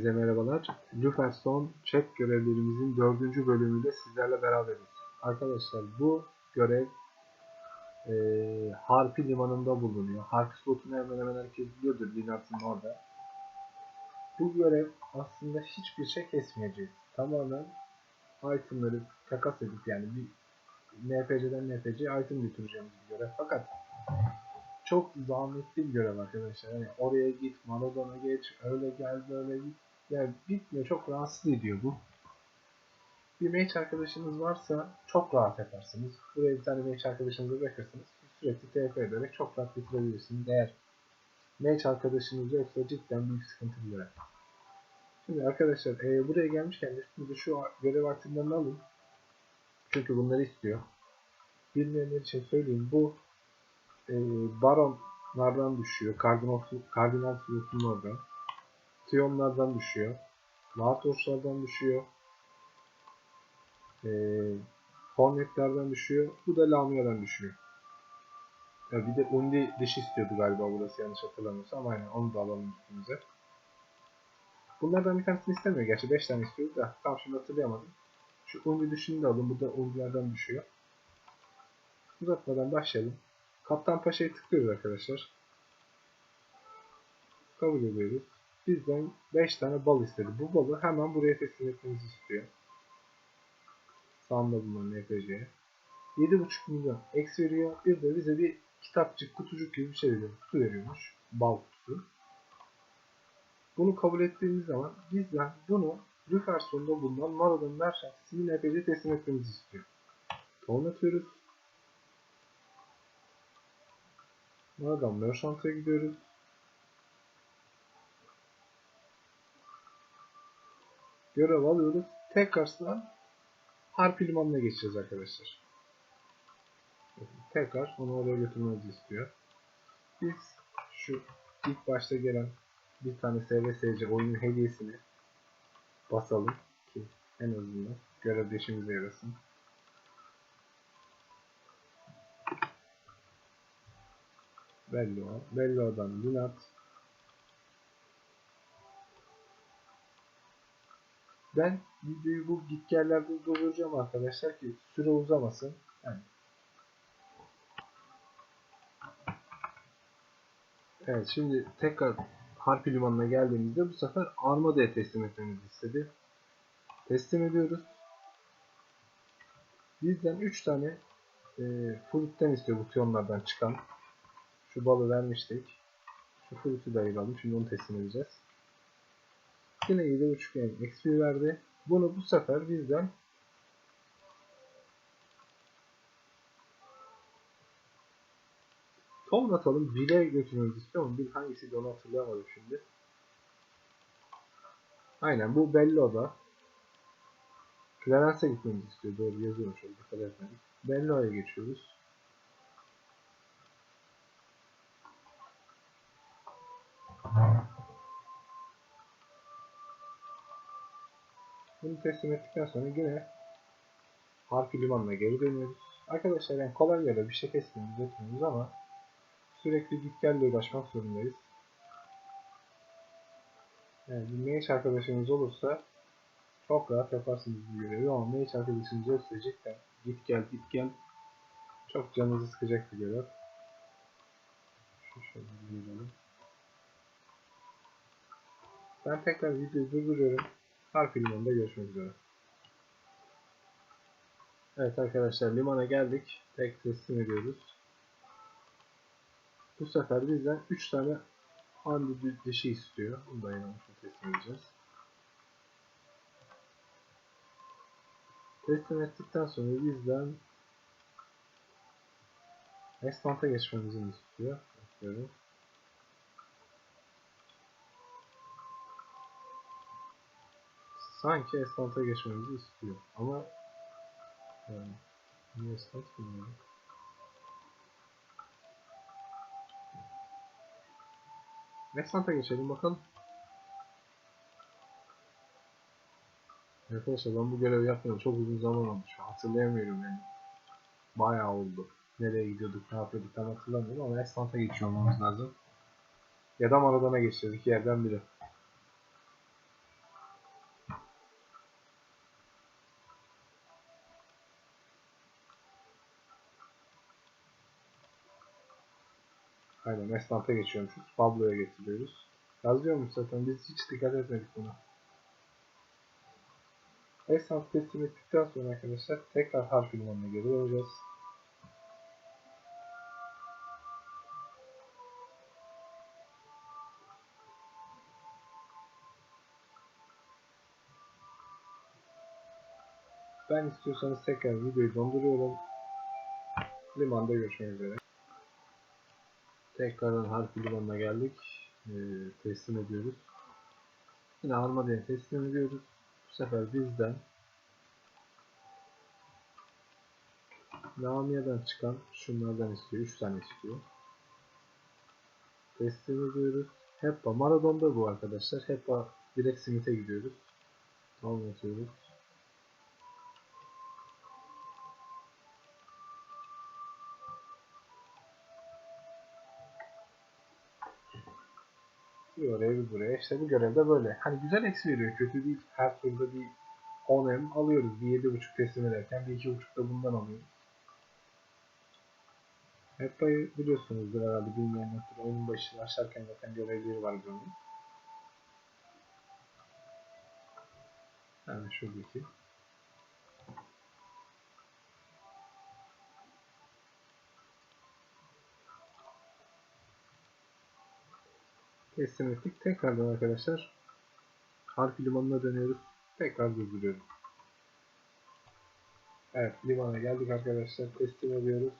Herkese merhabalar. Lüferson chat görevlerimizin dördüncü bölümüyle sizlerle beraberiz. Arkadaşlar bu görev e, Harpi limanında bulunuyor. Harpi slotunu hemen hemen herkes biliyordur Linart'ın orada. Bu görev aslında hiçbir şey kesmeyeceğiz. Tamamen itemları takas edip yani bir NPC'den NPC'ye item götüreceğimiz bir görev. Fakat çok zahmetli bir görev arkadaşlar. Yani oraya git, Maradona geç, öyle gel, böyle git. Yani bitmiyor. Çok rahatsız ediyor bu. Bir match arkadaşınız varsa çok rahat yaparsınız. Buraya bir tane match arkadaşınızı bırakırsınız. Sürekli TF ederek çok rahat bitirebilirsiniz. Eğer match arkadaşınız yoksa cidden büyük sıkıntı bir görev. Şimdi arkadaşlar e, buraya gelmişken üstünüze şu görev aktiflerini alın. Çünkü bunları istiyor. Bilmeyenler için söyleyeyim. Bu e, baronlardan düşüyor. Kardinal, kardinal filosunun orada. Tiyonlardan düşüyor. Vartoslardan düşüyor. E, Hornetlerden düşüyor. Bu da Lamia'dan düşüyor. Ya bir de Undi dişi istiyordu galiba burası yanlış hatırlamıyorsam. Aynen onu da alalım üstümüze. Bunlardan bir tanesini istemiyor. Gerçi 5 tane istiyordu da tam şimdi hatırlayamadım. Şu Undi dişini de alın. Bu da Undi'lerden düşüyor. Uzatmadan başlayalım. Kaptan Paşa'yı tıklıyoruz arkadaşlar. Kabul ediyoruz. Bizden 5 tane bal istedi. Bu balı hemen buraya teslim etmemizi istiyor. Sağında bulunan NPC'ye. 7,5 milyon X veriyor. Bir de bize bir kitapçık, kutucuk gibi bir şey veriyor. Kutu veriyormuş. Bal kutusu. Bunu kabul ettiğimiz zaman bizden bunu Lüferson'da bulunan Maradon Merchant isimli NPC'ye teslim etmemizi istiyor. Tohum atıyoruz. Buradan Merchant'a gidiyoruz. Görev alıyoruz. Tekrardan Harpi Limanı'na geçeceğiz arkadaşlar. Tekrar onu oraya götürmemizi istiyor. Biz şu ilk başta gelen bir tane SVSC oyunun hediyesini basalım ki en azından görevde işimize yarasın. Bello, Bello'dan Linat. Ben videoyu bu gitgellerde durduracağım arkadaşlar ki süre uzamasın. Yani. Evet şimdi tekrar Harpi Limanı'na geldiğimizde bu sefer Armada'ya teslim etmemizi istedi. Teslim ediyoruz. Bizden 3 tane e, fruitten istiyor bu tiyonlardan çıkan. Şu balı vermiştik. Şu fruit'u da ayıralım. Şimdi onu teslim edeceğiz. Yine 7.5 yani XP verdi. Bunu bu sefer bizden Tom atalım. Bile götürmemizi istiyor ama bir hangisiydi onu hatırlayamadım şimdi. Aynen bu Bello'da. Clarence'e gitmemizi istiyor. Doğru yazıyorum şöyle dikkat etmedik. Bello'ya geçiyoruz. Bunu teslim ettikten sonra yine Harpi Limanı'na geri dönüyoruz. Arkadaşlar yani kolay göre bir şey kesmiyoruz etmiyoruz ama sürekli git gelle uğraşmak zorundayız. Yani bir mage arkadaşınız olursa çok rahat yaparsınız bu görevi ama mage arkadaşınız cidden git gel git gel çok canınızı sıkacak bir görev. Şu şöyle girelim. Ben tekrar videoyu durduruyorum. Harfi limanında görüşmek üzere. Evet arkadaşlar limana geldik. Tek teslim ediyoruz. Bu sefer bizden 3 tane handi dişi istiyor. Bunu da yine teslim edeceğiz. Teslim ettikten sonra bizden Estant'a geçmemizi istiyor. Bakıyorum. Sanki Esnaf'a geçmemizi istiyor. Ama yani niye Esnaf bilmiyorum. Esnaf'a geçelim bakalım. Arkadaşlar ben bu görevi yapmıyorum. Çok uzun zaman oldu. Şu hatırlayamıyorum yani. Bayağı oldu. Nereye gidiyorduk, ne yapıyorduk tam hatırlamıyorum ama Esnaf'a geçiyor olmamız lazım. Ya da Maradona geçeceğiz. iki yerden biri. Aynen Esnaf'a geçiyormuşuz. Pablo'ya getiriyoruz. Yazıyormuş zaten biz hiç dikkat etmedik buna. Esnaf teslim ettikten sonra arkadaşlar tekrar harf limanına geri döneceğiz. Ben istiyorsanız tekrar videoyu donduruyorum. Limanda görüşmek üzere. Tekrardan harfi limanına geldik. Ee, teslim ediyoruz. Yine Armada'ya teslim ediyoruz. Bu sefer bizden Lamia'dan çıkan şunlardan istiyor. 3 tane istiyor. Teslim ediyoruz. Heppa Maradon'da bu arkadaşlar. Heppa direkt Smith'e gidiyoruz. Anlatıyoruz. İşte bu görevde böyle. Hani güzel eksi veriyor. Kötü değil. Her turda bir 10M alıyoruz. Bir 7.5 teslim ederken bir 2.5 da bundan alıyoruz. Heppa'yı biliyorsunuzdur herhalde bilmeyenler oyunun başı başlarken zaten görevleri var böyle. Yani şuradaki. Teslim ettik. Tekrardan arkadaşlar harfi limanına dönüyoruz. Tekrar durduruyorum. Evet limana geldik arkadaşlar. Teslim ediyoruz.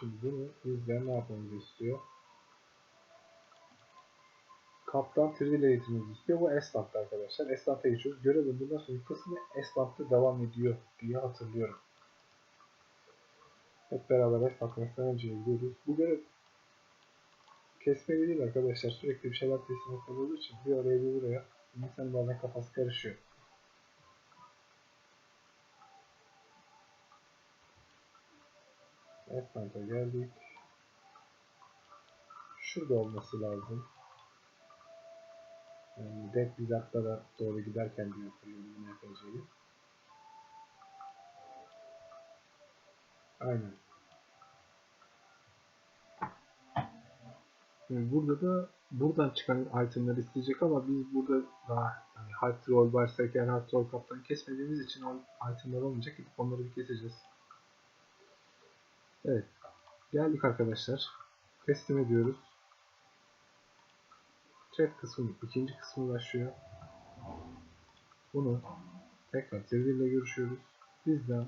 Şimdi bunu bizden ne yapmamızı istiyor? Kaptan Trill eğitimimizi istiyor. Bu Esnaf'ta arkadaşlar. Esnaf'a geçiyoruz. Görevin bundan sonraki kısmı Esnaf'ta devam ediyor diye hatırlıyorum. Hep beraber esnaflıktan önce gidiyoruz. Bu görev kesmeli değil arkadaşlar. Sürekli bir şeyler etmeli olduğu için bir oraya bir buraya. İnsanın bazen kafası karışıyor. Esnaf'a geldik. Şurada olması lazım. Yani Dead Wizard'lara doğru giderken diye hatırlıyorum bunu yapacağını. Aynen. Yani burada da buradan çıkan itemleri isteyecek ama biz burada daha yani hard roll varsa hard roll kaptan kesmediğimiz için o itemler olmayacak. Gidip onları bir keseceğiz. Evet. Geldik arkadaşlar. Teslim ediyoruz. Chat kısmı ikinci kısmı başlıyor. Bunu tekrar Sevil ile görüşüyoruz. Bizden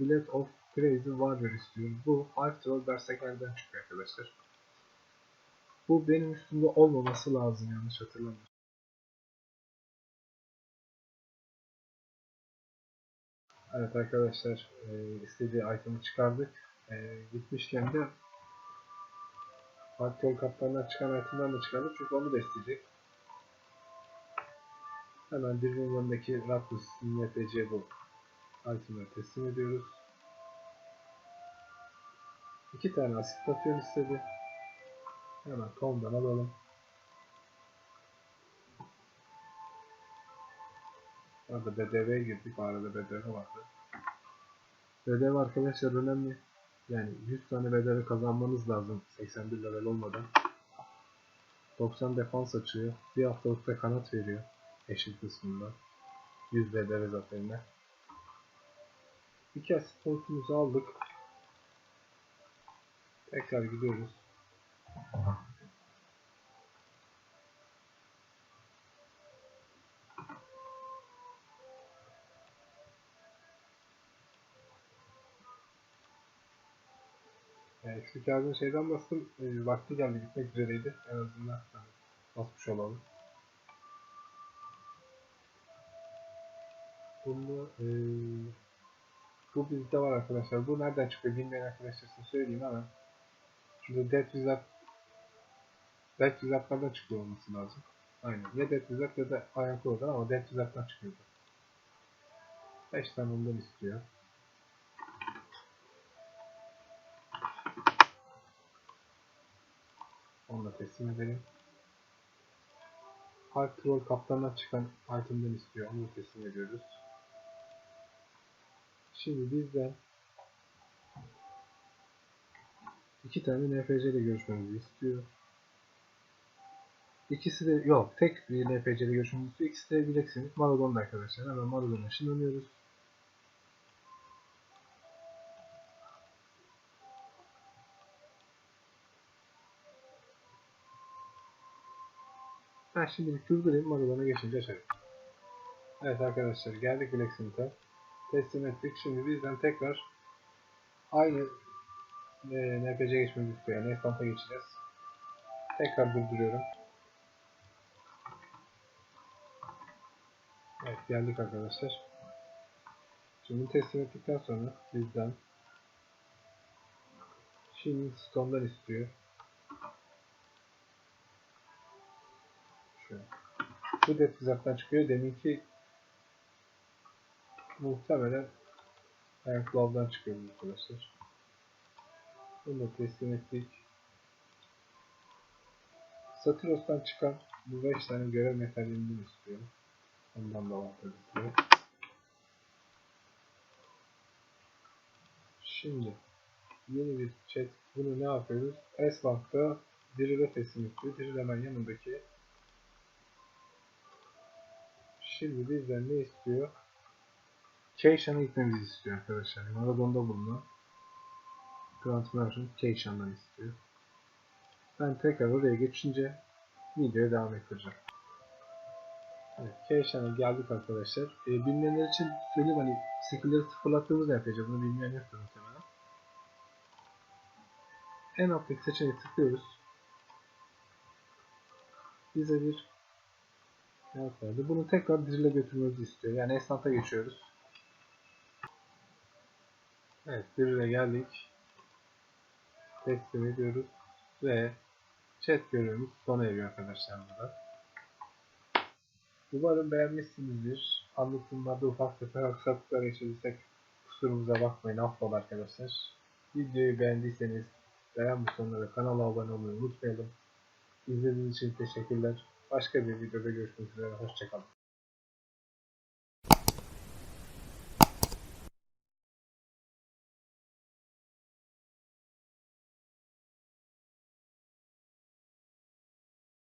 Billet of Crazy Warrior istiyoruz. Bu Hard Troll Berserker'den çıkıyor arkadaşlar. Bu benim üstümde olmaması lazım yanlış hatırlamıyorum. Evet arkadaşlar e, istediği item'ı çıkardık. E, gitmişken de Aktör kaptanlar çıkan item'dan da çıkardık çünkü onu da isteyecek. Hemen birbirinin önündeki Raptus NPC bu item'ları teslim ediyoruz. İki tane asit patyon istedi. Hemen Tom'dan alalım. Orada BDV'ye girdik. Arada BDV vardı. BDV arkadaşlar önemli. Yani 100 tane BDV kazanmanız lazım 81 level olmadan. 90 defans açıyor. Bir haftalıkta kanat veriyor. Eşit kısmında. 100 BDV zaferine. İki asit pointimizi aldık. Tekrar gidiyoruz. Yani eksik yazdığım şeyden bastım. E, vakti geldi gitmek üzereydi. En azından yani basmış olalım. Bunu e, bu bizde var arkadaşlar. Bu nereden çıkıyor bilmeyen arkadaşlar size söyleyeyim hemen. Şurada Dead Wizard Dead Wizard'lardan çıkıyor olması lazım. Aynen. Ya Dead Wizard ya da Iron Crow'dan ama Dead Wizard'dan çıkıyordu. 5 tane ondan istiyor. Onu da teslim edelim. Hard Troll kaptandan çıkan item'den istiyor. Onu teslim ediyoruz. Şimdi bizden İki tane NPC ile görüşmemizi istiyor. İkisi de yok. Tek bir NPC ile görüşmemizi istiyor. İkisi de bileceksiniz. Maradon'da arkadaşlar. Hemen Maradon'a ışınlanıyoruz. Ben şimdi bir durdurayım. Maradon'a geçince açarım. Evet arkadaşlar geldik Blacksmith'e. Teslim ettik. Şimdi bizden tekrar aynı e, NPC geçmemizi istiyor. Yani Esnaf'a geçeceğiz. Tekrar durduruyorum. Evet geldik arkadaşlar. Şimdi teslim ettikten sonra bizden Şimdi Stone'dan istiyor. Şu. Bu detkizattan çıkıyor. Deminki muhtemelen Airclaw'dan çıkıyor bu arkadaşlar. Bunu da teslim ettik. Satyros'tan çıkan bu 5 tane görev metalinden istiyorum. Ondan da istiyor. Şimdi yeni bir chat. Bunu ne yapıyoruz? S-Bank'ta Diril'e teslim istiyor. Diril hemen yanındaki. Şimdi bizden ne istiyor? Keishan'a gitmemizi istiyor arkadaşlar. Maradon'da bulunan Grant Merchant Keishan'dan istiyor. Ben tekrar oraya geçince videoya devam ettireceğim. Evet, Keishan'a geldik arkadaşlar. E, bilmeyenler için söyleyeyim hani skill'leri sıfırlattığımızda yapacağız. Bunu bilmeyen yoktur muhtemelen. En alttaki seçeneği tıklıyoruz. Bize bir evet verdi. Bunu tekrar drill'e götürmemizi istiyor. Yani esnafta geçiyoruz. Evet, drill'e geldik. Teslim ediyoruz. Ve chat görevimiz sona eriyor arkadaşlar burada. Umarım beğenmişsinizdir. Anlatımlarda ufak tefek aksaklıklar yaşadıysak kusurumuza bakmayın. Affola arkadaşlar. Videoyu beğendiyseniz beğen butonuna ve kanala abone olmayı unutmayalım. İzlediğiniz için teşekkürler. Başka bir videoda görüşmek üzere. Hoşçakalın.